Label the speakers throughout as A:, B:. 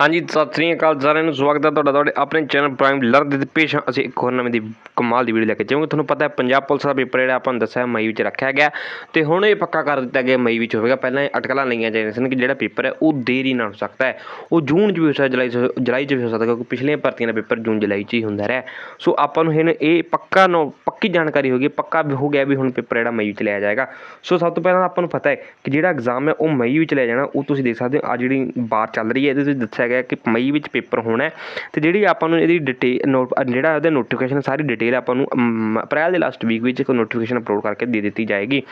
A: ਹਾਂਜੀ, ਸਤਿ ਸ੍ਰੀ ਅਕਾਲ ਸਾਰਿਆਂ ਨੂੰ, ਸਵਾਗਤ ਹੈ ਤੁਹਾਡਾ ਤੁਹਾਡੇ ਆਪਣੇ ਚੈਨਲ ਪ੍ਰਾਈਮ ਲਰ ਦੇ ਪੇਸ਼ ਹਾਂ ਅਸੀਂ ਇੱਕ ਹੋਰ ਨਵੀਂ ਦੀ ਕਮਾਲ ਦੀ ਵੀਡੀਓ ਲੈ ਕੇ। ਜਿਵੇਂ ਤੁਹਾਨੂੰ ਪਤਾ ਹੈ, ਪੰਜਾਬ ਪੁਲਿਸ ਦਾ ਪੇਪਰ ਜਿਹੜਾ ਆਪਾਂ ਨੂੰ ਦੱਸਿਆ, ਮਈ ਵਿੱਚ ਰੱਖਿਆ ਗਿਆ। ਤੇ ਹੁਣ ਇਹ ਪੱਕਾ ਕਰ ਦਿੱਤਾ ਗਿਆ, ਮਈ ਵਿੱਚ ਹੋਵੇਗਾ। ਪਹਿਲਾਂ ਇਹ ਅਟਕਲਾਂ ਲਈਆਂ ਜਾਂਦੀਆਂ ਸਨ ਕਿ ਜਿਹੜਾ ਪੇਪਰ ਹੈ, ਉਹ ਦੇਰੀ ਨਾਲ ਹੋ ਸਕਦਾ ਹੈ। ਉਹ ਜੂਨ 'ਚ ਵੀ ਹੋ ਸਕਦਾ, ਜੁਲਾਈ 'ਚ ਜੁਲਾਈ 'ਚ ਵੀ ਹੋ ਸਕਦਾ, ਕਿਉਂਕਿ ਪਿਛਲੀਆਂ ਭਰਤੀਆਂ ਦਾ ਪੇਪਰ ਜੂਨ, ਜੁਲਾਈ 'ਚ ਹੀ ਹੁੰਦਾ ਰਿਹਾ। ਸੋ ਆਪਾਂ ਨੂੰ ਹੁਣ ਇਹ ਪੱਕਾ ਨੋ, ਪੱਕੀ ਜਾਣਕਾਰੀ ਹੋ ਗਈ, ਪੱਕਾ ਵੀ ਹੋ ਗਿਆ ਵੀ ਹੁਣ ਪੇਪਰ ਜਿਹੜਾ ਮਈ ਵਿੱਚ ਲਿਆ ਜਾਏਗਾ। ਸੋ ਸਭ ਤੋਂ ਪਹਿਲਾਂ ਆਪਾਂ ਨੂੰ ਪਤਾ ਹੈ ਕਿ ਜਿਹੜਾ ਐਗਜ਼ਾਮ ਹੈ, ਉਹ ਮਈ ਵਿੱਚ ਲਿਆ ਜਾਣਾ, ਉਹ ਤੁਸੀਂ ਦੇਖ ਸਕਦੇ ਹੋ ਆ ਜਿਹੜੀ ਬਾਰ ਚੱਲ ਰਹੀ ਹੈ, ਇਹਦੇ ਵਿੱਚ ਦੱਸਿਆ ਗਿਆ ਕਿ ਮਈ ਵਿੱਚ ਪੇਪਰ ਹੋਣਾ ਹੈ ਤੇ ਜਿਹੜੀ ਆਪਾਂ ਨੂੰ ਇਹਦੀ ਡਿਟੇਲ ਜਿਹੜਾ ਉਹਦਾ ਨੋਟੀਫਿਕੇਸ਼ਨ ਸਾਰੀ ਡਿਟੇਲ ਆਪਾਂ ਨੂੰ ਅਪ੍ਰੈਲ ਦੇ ਲਾਸਟ ਵੀਕ ਵਿੱਚ ਇੱਕ ਨੋਟੀਫਿਕੇਸ਼ਨ ਅਪਲੋਡ ਕਰਕੇ ਦੇ ਦਿੱਤੀ ਜਾਏਗੀ।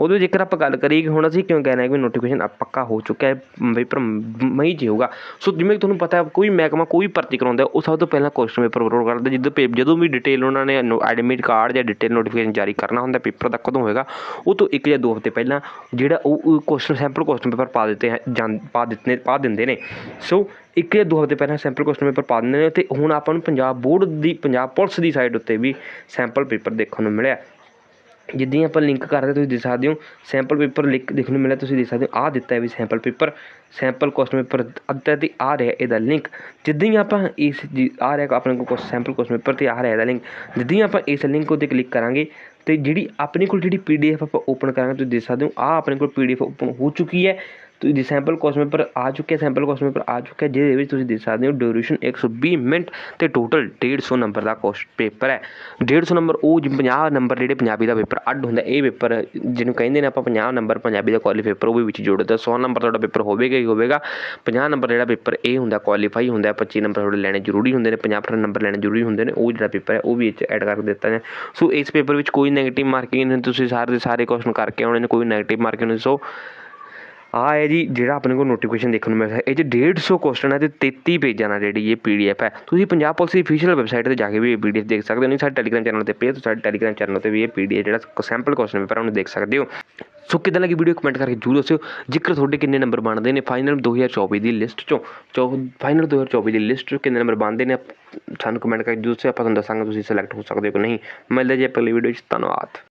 A: ਉਹਦੇ ਜੇਕਰ ਆਪਾਂ ਗੱਲ ਕਰੀਏ ਕਿ ਹੁਣ ਅਸੀਂ ਕਿਉਂ ਕਹਿ ਰਹੇ ਹਾਂ ਕਿ ਨੋਟੀਫਿਕੇਸ਼ਨ ਪੱਕਾ ਹੋ ਚੁੱਕਾ ਹੈ ਪੇਪਰ ਮਈ 'ਚ ਹੀ ਹੋਊਗਾ। ਸੋ ਜਿਵੇਂ ਤੁਹਾਨੂੰ ਪਤਾ ਹੈ, ਕੋਈ ਮਹਿਕਮਾ ਕੋਈ ਭਰਤੀ ਕਰਾਉਂਦਾ ਉਹ ਸਭ ਤੋਂ ਪਹਿਲਾਂ ਕੁਐਸਚਨ ਪੇਪਰ ਅਪਲੋਡ ਕਰਦਾ ਜਦੋਂ ਪੇ ਜਦੋਂ ਵੀ ਡਿਟੇਲ ਉਹਨਾਂ ਨੇ ਐਡਮਿਟ ਕਾਰਡ ਜਾਂ ਡਿਟੇਲ ਨੋਟੀਫਿਕੇਸ਼ਨ ਜਾਰੀ ਕਰਨਾ ਹੁੰਦਾ ਪੇਪਰ ਦਾ ਕਦੋਂ ਹੋਏਗਾ, ਉਹ ਤੋਂ ਇੱਕ ਜਾਂ ਦੋ ਹਫ਼ਤੇ ਪਹਿਲਾਂ ਜਿਹੜਾ ਉਹ ਕੁਐਸਚਨ ਸੈਂਪਲ ਕੁਐਸਚਨ ਪੇਪਰ ਪਾ ਦਿੱਤੇ ਜਾਂ ਪਾ ਦਿੱਤੇ ਪਾ ਦਿੰਦੇ ਨੇ। ਸੋ ਇੱਕ ਜਾਂ ਦੋ ਹਫ਼ਤੇ ਪਹਿਲਾਂ ਸੈਂਪਲ ਕੁਐਸਚਨ ਪੇਪਰ ਪਾ ਦਿੰਦੇ ਨੇ ਅਤੇ ਹੁਣ ਆਪਾਂ ਨੂੰ ਪੰਜਾਬ ਬੋਰਡ ਦੀ, ਪੰਜਾਬ ਪੁਲਿਸ ਦੀ ਸਾਈਡ ਉੱਤੇ ਵੀ ਸੈਂਪਲ ਪੇਪਰ ਦੇਖਣ ਨੂੰ ਮਿਲਿਆ। ਜਿੱਦਾਂ ਹੀ ਆਪਾਂ ਲਿੰਕ ਕਰਦੇ ਤੁਸੀਂ ਦੇਖ ਸਕਦੇ ਹੋ ਸੈਂਪਲ ਪੇਪਰ ਲਿੰਕ ਦੇਖਣ ਨੂੰ ਮਿਲਿਆ, ਤੁਸੀਂ ਦੇਖ ਸਕਦੇ ਹੋ, ਆਹ ਦਿੱਤਾ ਹੈ ਵੀ sample paper sample question paper ਅੱਧਾ ਤੇ ਆ ਰਿਹਾ ਇਹਦਾ ਲਿੰਕ ਜਿੱਦਾਂ ਹੀ ਆਪਾਂ ਇਸ ਆ ਰਿਹਾ ਆਪਣੇ ਕੋਲ ਸੈਂਪਲ ਕੁਐਸਚਨ ਪੇਪਰ ਤੇ ਆ ਰਿਹਾ ਇਹਦਾ ਲਿੰਕ ਜਿੱਦਾਂ ਹੀ ਆਪਾਂ ਇਸ ਲਿੰਕ ਉੱਤੇ ਕਲਿੱਕ ਕਰਾਂਗੇ, ਤੇ ਜਿਹੜੀ ਆਪਣੇ ਕੋਲ ਜਿਹੜੀ ਪੀਡੀਐਫ ਆਪਾਂ ਓਪਨ ਕਰਾਂਗੇ, ਤੁਸੀਂ ਦੇਖ ਸਕਦੇ ਹੋ ਆ ਆਪਣੇ ਕੋਲ ਪੀਡੀਐਫ ਓਪਨ ਹੋ ਚੁੱਕੀ ਹੈ। ਤੁਸੀਂ ਸੈਂਪਲ ਕੁਐਸਚਨ ਪੇਪਰ ਆ ਚੁੱਕਿਆ ਸੈਂਪਲ ਕੁਐਸਚਨ ਪੇਪਰ ਆ ਚੁੱਕਿਆ ਜਿਹਦੇ ਵਿੱਚ ਤੁਸੀਂ ਦੇਖ ਸਕਦੇ ਹੋ ਡਿਊਰੇਸ਼ਨ 120 ਮਿੰਟ ਤੇ ਟੋਟਲ 150 ਨੰਬਰ ਦਾ ਕੁਐਸਚਨ ਪੇਪਰ ਹੈ। 150 ਨੰਬਰ ਉਹ ਜਿ- 50 ਨੰਬਰ ਜਿਹੜੇ ਪੰਜਾਬੀ ਦਾ ਪੇਪਰ ਅੱਡ ਹੁੰਦਾ, ਇਹ ਪੇਪਰ ਜਿਹਨੂੰ ਕਹਿੰਦੇ ਨੇ ਆਪਾਂ 50 ਨੰਬਰ ਪੰਜਾਬੀ ਦਾ ਕੁਆਲੀਫਾਈ ਪੇਪਰ ਉਹ ਵੀ ਵਿੱਚ ਜੋੜਦਾ 100 ਨੰਬਰ ਤੁਹਾਡਾ ਪੇਪਰ ਹੋਵੇਗਾ ਹੀ ਹੋਵੇਗਾ। 50 ਨੰਬਰ ਜਿਹੜਾ ਪੇਪਰ ਇਹ ਹੁੰਦਾ ਕੁਆਲੀਫਾਈ ਹੁੰਦਾ 25 ਨੰਬਰ ਤੁਹਾਡੇ ਲੈਣੇ ਜ਼ਰੂਰੀ ਹੁੰਦੇ ਨੇ 50 ਨੰਬਰ ਲੈਣੇ ਜ਼ਰੂਰੀ ਹੁੰਦੇ ਨੇ, ਉਹ ਜਿਹੜਾ ਪੇਪਰ ਹੈ, ਉਹ ਵੀ ਇਹ 'ਚ ਐਡ ਕਰ ਦਿੱਤਾ ਹੈ ਸੋ ਇਸ ਪੇਪਰ ਵਿੱਚ ਕੋਈ ਨੈਗੇਟਿਵ ਮਾਰਕਿੰਗ ਨਹੀਂ ਤੁਸੀਂ ਸਾਰੇ ਦੇ ਸਾਰੇ ਕੁਐਸਚਨ ਕਰਕੇ ਆਉਣੇ ਨੇ, ਕੋਈ ਨੈਗੇਟਿਵ ਮਾਰਕਿੰਗ ਨਹੀਂ ਸੋ ਆ ਹੈ ਜੀ ਜਿਹੜਾ ਆਪਣੇ ਕੋਲ ਨੋਟੀਫਿਕੇਸ਼ਨ ਦੇਖਣ ਨੂੰ ਮਿਲਿਆ ਇਹ 'ਚ 150 ਕੁਐਸਚਨ ਹੈ ਤੇ 33 ਪੇਜਾਂ ਨਾਲ ਜਿਹੜੀ ਇਹ ਪੀਡੀਐਫ ਹੈ। ਤੁਸੀਂ ਪੰਜਾਬ ਪੁਲਿਸ ਦੀ ਅਫੀਸ਼ੀਅਲ ਵੈਬਸਾਈਟ ਤੇ ਜਾ ਕੇ ਵੀ ਇਹ ਪੀਡੀਐਫ ਦੇਖ ਸਕਦੇ ਹੋ। ਨਹੀਂ, ਸਾਡੇ ਟੈਲੀਗ੍ਰਾਮ ਚੈਨਲ ਤੇ ਪੇਜ ਸਾਡੇ ਟੈਲੀਗ੍ਰਾਮ ਚੈਨਲ ਤੇ ਵੀ ਇਹ ਪੀਡੀਐਫ ਜਿਹੜਾ ਸੈਂਪਲ ਕੁਐਸਚਨ ਪੇਪਰ ਉਹਨੂੰ ਦੇਖ ਸਕਦੇ ਹੋ। ਸੋ ਕਿਦਾਂ ਲੱਗੀ ਵੀਡੀਓ ਕਮੈਂਟ ਕਰਕੇ ਜਰੂਰ ਦੱਸਿਓ। ਜ਼ਿਕਰ ਤੁਹਾਡੇ ਕਿੰਨੇ ਨੰਬਰ ਬਣਦੇ ਨੇ? ਫਾਈਨਲ 2024 ਦੀ ਲਿਸਟ ਚੋਂ ਚੋ ਫਾਈਨਲ 2024 ਦੀ ਲਿਸਟ ਚੋਂ ਕਿੰਨੇ ਨੰਬਰ ਬਣਦੇ ਨੇ? ਸਾਨੂੰ ਕਮੈਂਟ ਕਰਕੇ ਜਰੂਰ ਦੱਸਿਓ। ਆਪਾਂ ਤੁਹਾਨੂੰ ਦੱਸਾਂਗੇ ਤੁਸੀਂ ਸਿਲੈਕਟ ਹੋ ਸਕਦੇ ਹੋ ਕਿ ਨਹੀਂ। ਮਿਲਦੇ ਜੀ ਅਗਲੀ ਵੀਡੀਓ 'ਚ ਧੰਨਵਾਦ।